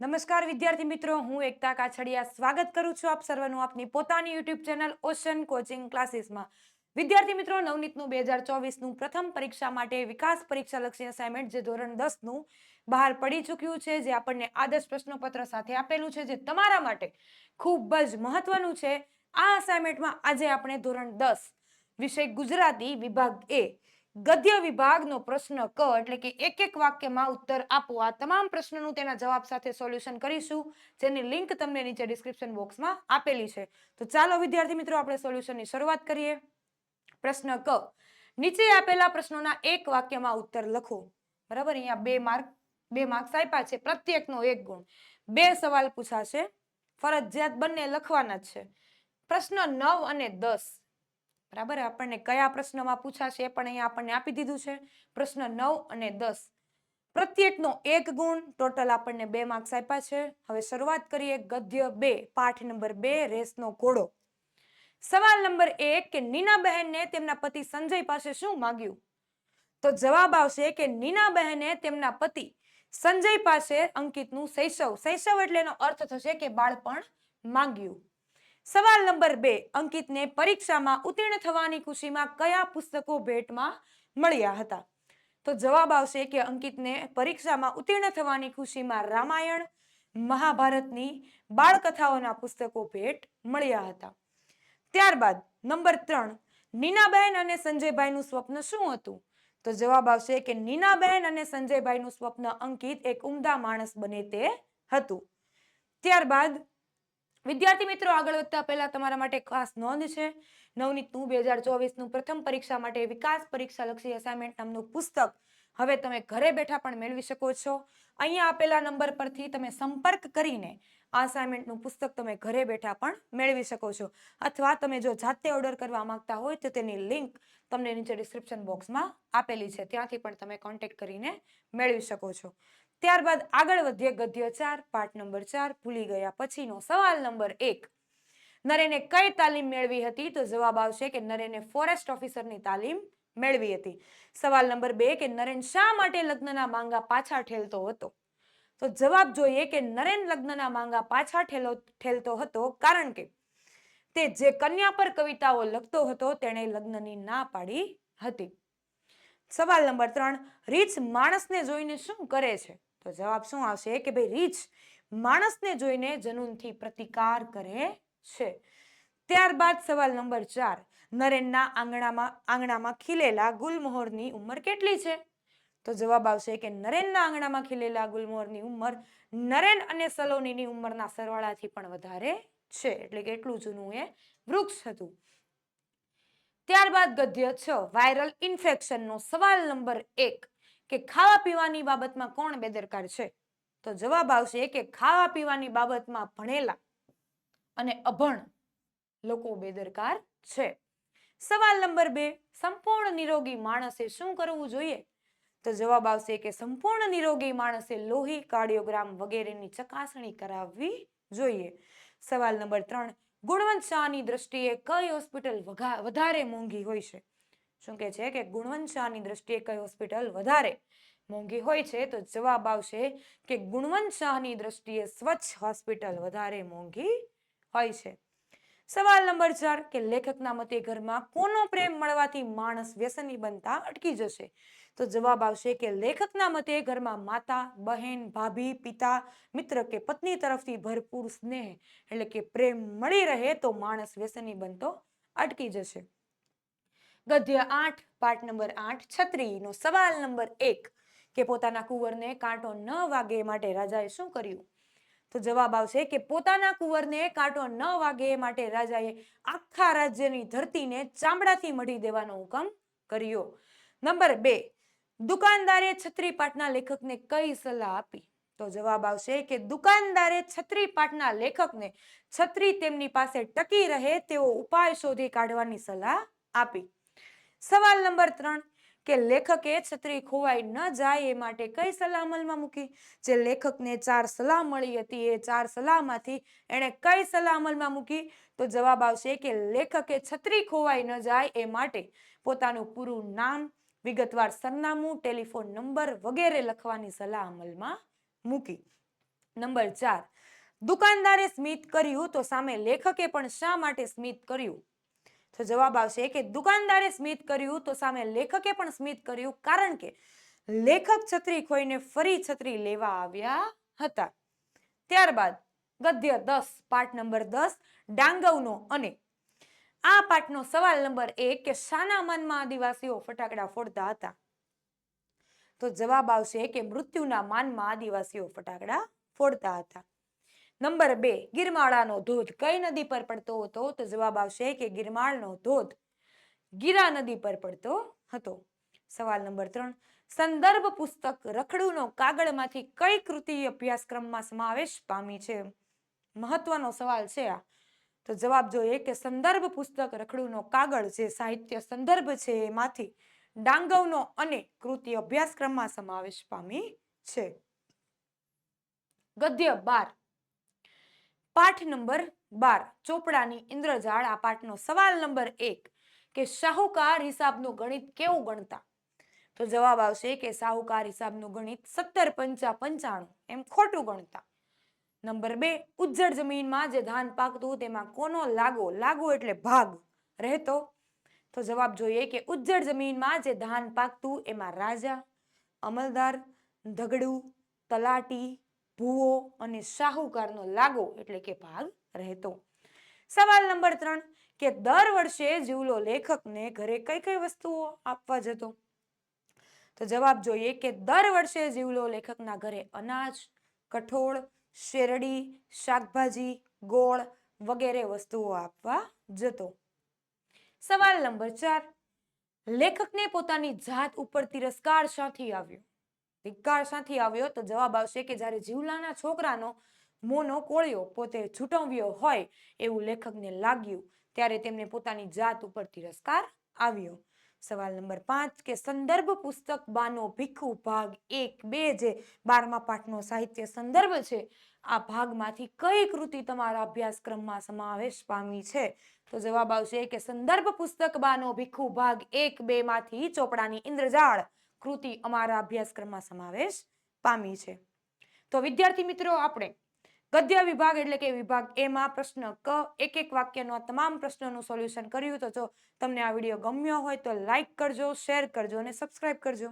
નમસ્કાર, વિદ્યાર્થી મિત્રો. હું એકતા કાછડિયા. સ્વાગત કરું છું આપ સર્વનું આપની પોતાની યુટ્યુબ ચેનલ ઓશન કોચિંગ ક્લાસીસમાં. વિદ્યાર્થી મિત્રો, નવનીતનું બે હજાર ચોવીસનું પ્રથમ પરીક્ષા માટે વિકાસ પરીક્ષા લક્ષી અસાઇનમેન્ટ જે ધોરણ દસનું બહાર પડી ચૂક્યું છે, જે આપણને આદર્શ પ્રશ્નપત્ર સાથે આપેલું છે, જે તમારા માટે ખૂબ જ મહત્વનું છે. આ અસાઇનમેન્ટમાં આજે આપણે ધોરણ દસ, વિષય ગુજરાતી વિભાગ એ ગદ્ય વિભાગનો પ્રશ્ન ક એટલે કે એક એક વાક્યમાં ઉત્તર આપો. આ તમામ પ્રશ્નનું તેના જવાબ સાથે સોલ્યુશન કરીશું. જેની લિંક તમને નીચે ડિસ્ક્રિપ્શન બોક્સમાં આપેલી છે. તો ચાલો વિદ્યાર્થી મિત્રો, આપણે સોલ્યુશનની શરૂઆત કરીએ. પ્રશ્ન ક. નીચે આપેલા પ્રશ્નોના એક વાક્યમાં ઉત્તર લખો. બરાબર? અહીંયા બે માર્ક, બે માર્ક્સ આપ્યા છે. પ્રત્યેકનો એક ગુણ. બે સવાલ પૂછાશે. ફરજિયાત બંને લખવાના છે. પ્રશ્ન નવ અને દસ. બરાબર? આપણને કયા પ્રશ્નમાં પૂછાશે એ પણ અહીંયા આપણને આપી દીધું છે. પ્રશ્ન નવ અને દસ. પ્રત્યેકનો એક ગુણ ટોટલ આપણને બે માર્ક્સ આપ્યા છે. હવે શરૂઆત કરીએ ગદ્ય બે, પાઠ નંબર બે, રેસનો ઘોડો. સવાલ નંબર એક કે નીના બહેનને તેમના પતિ સંજય પાસે શું માંગ્યું? તો જવાબ આવશે કે નીનાબહેને તેમના પતિ સંજય પાસે અંકિતનું શૈશવ. શૈશવ એટલે એનો અર્થ થશે કે બાળપણ માંગ્યું. સવાલ નંબર બે, અંકિતને પરીક્ષામાં ઉત્તીર્ણ થવાની ખુશીમાં કયા પુસ્તકો ભેટમાં મળ્યા હતા? તો જવાબ આવશે કે અંકિતને પરીક્ષામાં ઉત્તીર્ણ થવાની ખુશીમાં રામાયણ, મહાભારતની બાળકથાઓના પુસ્તકો ભેટ મળ્યા હતા. ત્યારબાદ નંબર ત્રણ નીનાબહેન અને સંજયભાઈનું સ્વપ્ન શું હતું? તો જવાબ આવશે કે નીનાબહેન અને સંજયભાઈનું સ્વપ્ન અંકિત એક ઉમદા માણસ બને તે હતું. ત્યારબાદ વિદ્યાર્થી મિત્રો, આગળ વધતા પહેલા તમારા માટે ખાસ નોંધ છે. નવનીતનું બે હજાર ચોવીસનું પ્રથમ પરીક્ષા માટે વિકાસ પરીક્ષા લક્ષી અસાઇનમેન્ટ નામનું પુસ્તક હવે તમે ઘરે બેઠા પણ મેળવી શકો છો. અહીંયા આપેલા નંબર પરથી તમે સંપર્ક કરીને આ અસાઇનમેન્ટનું પુસ્તક તમે ઘરે બેઠા પણ મેળવી શકો છો. અથવા તમે જો જાતે ઓર્ડર કરવા માંગતા હોય તો તેની લિંક તમને નીચે ડિસ્ક્રિપ્શન બોક્સમાં આપેલી છે. ત્યાંથી પણ તમે કોન્ટેક્ટ કરીને મેળવી શકો છો. ત્યારબાદ આગળ વધીએ ગદ્ય ચાર, પાઠ નંબર ચાર, ભૂલી ગયા પછીનો સવાલ નંબર એક. નરેને કઈ તાલીમ મેળવી હતી? તો જવાબ આવશે કે નરેને ફોરેસ્ટ ઓફિસરની તાલીમ મેળવી હતી. સવાલ નંબર બે, કે નરેન શા માટે લગ્નના માંગા પાછા ઠેલતો હતો? તો જવાબ જોઈએ કે નરેન લગ્નના માંગા પાછા ઠેલો, ઠેલતો હતો કારણ કે તે જે કન્યા પર કવિતાઓ લખતો હતો તેણે લગ્નની ના પાડી હતી. સવાલ નંબર ત્રણ રીચ માણસને જોઈને શું કરે છે? તો જવાબ શું આવશે કે ભાઈ રીછ માણસને જોઈને જનૂનથી પ્રતિકાર કરે છે. ત્યારબાદ સવાલ નંબર ચાર, નરેનના આંગણામાં આંગણામાં ખીલેલા ગુલમોહરની ઉંમર કેટલી છે? તો જવાબ આવશે કે નરેનના આંગણામાં ખીલેલા ગુલમોહરની ઉંમર નરેન અને સલોનીની ઉંમરના સરવાળાથી પણ વધારે છે, એટલે કે એટલું જૂનું એ વૃક્ષ હતું. ત્યારબાદ ગદ્ય છ, વાયરલ ઇન્ફેક્શનનો સવાલ નંબર એક કે ખાવા પીવાની બાબતમાં કોણ બેદરકાર છે? તો જવાબ આવશે કે ખાવા પીવાની બાબતમાં ભણેલા અને અભણ લોકો બેદરકાર છે. સવાલ નંબર બે, સંપૂર્ણ નિરોગી માણસે શું કરવું જોઈએ? તો જવાબ આવશે કે સંપૂર્ણ નિરોગી માણસે લોહી, કાર્ડિયોગ્રામ વગેરેની ચકાસણી કરાવવી જોઈએ. સવાલ નંબર ત્રણ, ગુણવંત શાહની દ્રષ્ટિએ કઈ હોસ્પિટલ વધારે મોંઘી હોય છે? શું કે છે કે ગુણવંત શાહની દ્રષ્ટિએ કઈ હોસ્પિટલ વધારે મોંઘી હોય છે? તો જવાબ આવશે કે ગુણવંત શાહની દ્રષ્ટિએ સ્વચ્છ હોસ્પિટલ વધારે મોંઘી હોય છે. સવાલ નંબર ચાર, કે લેખકના મતે ઘરમાં કોનો પ્રેમ મળવાથી માણસ વ્યસની બનતા અટકી જશે? તો જવાબ આવશે કે લેખકના મતે ઘરમાં માતા, બહેન, ભાભી, પિતા, મિત્ર કે પત્ની તરફથી ભરપૂર સ્નેહ એટલે કે પ્રેમ મળી રહે તો માણસ વ્યસની બનતો અટકી જશે. ગદ્ય આઠ, પાઠ નંબર આઠ, છત્રીનો સવાલ નંબર એક કે પોતાના કુંવરને કાંટો ન વાગે માટે રાજાએ શું કર્યું? તો જવાબ આવશે કે પોતાના કુંવરને કાંટો ન વાગે માટે રાજાએ આખા રાજ્યની ધરતીને ચામડાથી મઢી દેવાનો હુકમ કર્યો. નંબર બે, દુકાનદારે છત્રી પાઠના લેખકને કઈ સલાહ આપી? તો જવાબ આવશે કે દુકાનદારે છત્રી પાઠના લેખકને છત્રી તેમની પાસે ટકી રહે તેવો ઉપાય શોધી કાઢવાની સલાહ આપી. સવાલ નંબર ત્રણ, કે લેખકે છત્રી ખોવાઈ ન જાય એ માટે કઈ સલાહ અમલમાં મૂકી? જે લેખકને ચાર સલાહ મળી હતી, એ ચાર સલાહમાંથી એણે કઈ સલાહ અમલમાં મૂકી? તો જવાબ આવશે કે લેખકે છત્રી ખોવાઈ ન જાય એ માટે પોતાનું પૂરું નામ, વિગતવાર સરનામું, ટેલિફોન નંબર વગેરે લખવાની સલાહ અમલમાં મૂકી. નંબર ચાર, દુકાનદારે સ્મિત કર્યું તો સામે લેખકે પણ શા માટે સ્મિત કર્યું? તો જવાબ આવશે કે દુકાનદારે સ્મિત કર્યું તો સામે લેખકે પણ સ્મિત કર્યું કારણ કે લેખક છત્રી ખોઈને ફરી છત્રી લેવા આવ્યા હતા. ત્યારબાદ ગદ્ય દસ, પાઠ નંબર દસ, ડાંગવનો અને આ પાઠનો સવાલ નંબર એક કે શાના માનમાં આદિવાસીઓ ફટાકડા ફોડતા હતા? તો જવાબ આવશે કે મૃત્યુના માનમાં આદિવાસીઓ ફટાકડા ફોડતા હતા. નંબર બે, ગિરમાળાનો ધોધ. કઈ નદી પર પડતો હતો? તો જવાબ આવશે કે ગિરમાળનો ધોધ ગીરા નદી પર પડતો હતો. સવાલ નંબર ત્રણ, સંદર્ભ પુસ્તક રખડુનો કાગળમાંથી કઈ કૃતિ અભ્યાસક્રમમાં સમાવેશ પામી છે? મહત્વનો સવાલ છે આ. તો જવાબ જોઈએ કે સંદર્ભ પુસ્તક રખડુનો કાગળ જે સાહિત્ય સંદર્ભ છે એમાંથી ડાંગવનો અને કૃતિ અભ્યાસક્રમમાં સમાવેશ પામી છે. ગદ્ય બાર પાઠ નંબર બાર, ચોપડાની ઇન્દ્રજાળ, આ પાઠનો સવાલ નંબર એક કે શાહુકાર હિસાબનું ગણિત કેવું ગણતા? તો જવાબ આવશે કે શાહુકાર હિસાબનું ગણિત સત્તર પંચા પંચાણું, એમ ખોટું ગણતા. નંબર બે, ઉજ્જડ જમીનમાં જે ધાન પાકતું તેમાં કોનો લાગો? લાગો એટલે ભાગ રહેતો. તો જવાબ જોઈએ કે ઉજ્જડ જમીનમાં જે ધાન પાકતું, એમાં રાજા, અમલદાર, ધગડું, તલાટી ભૂવો અને શાહુકારનો લાગો એટલે કે ભાગ રહેતો. સવાલ નંબર ત્રણ, કે દર વર્ષે જીવલો લેખકને ઘરે કઈ કઈ વસ્તુઓ આપવા જતો? તો જવાબ જોઈએ કે દર વર્ષે જીવલો લેખકના ઘરે અનાજ, કઠોળ, શેરડી, શાકભાજી, ગોળ વગેરે વસ્તુઓ આપવા જતો. સવાલ નંબર ચાર, લેખકને પોતાની જાત ઉપર તિરસ્કાર શાથી આવ્યો? ધિક્કાર શાથી આવ્યો તો જવાબ આવશે કે જ્યારે જીવલાના છોકરાનો મોનો કોળિયો પોતે છૂટવ્યો હોય એવું લેખકને લાગ્યું, ત્યારે તેમને પોતાની જાત ઉપર તિરસ્કાર આવ્યો. સવાલ નંબર પાંચ, કે સંદર્ભ પુસ્તક બાનો ભીખુ ભાગ એક બે જે બારમા પાઠનો સાહિત્ય સંદર્ભ છે, આ ભાગમાંથી કઈ કૃતિ તમારા અભ્યાસક્રમમાં સમાવેશ પામી છે? તો જવાબ આવશે કે સંદર્ભ પુસ્તક બાનો ભીખુ ભાગ એક બે માંથી ચોપડાની ઇન્દ્રજાળ કૃતિ અમારા અભ્યાસક્રમમાં સમાવેશ પામી છે. તો વિદ્યાર્થી મિત્રો, આપણે ગદ્ય વિભાગ એટલે કે વિભાગ એમાં પ્રશ્ન ક એક એક વાક્યનો તમામ પ્રશ્નોનું સોલ્યુશન કર્યું. તો જો તમને આ વીડિયો ગમ્યો હોય તો લાઈક કરજો, શેર કરજો અને સબસ્ક્રાઇબ કરજો.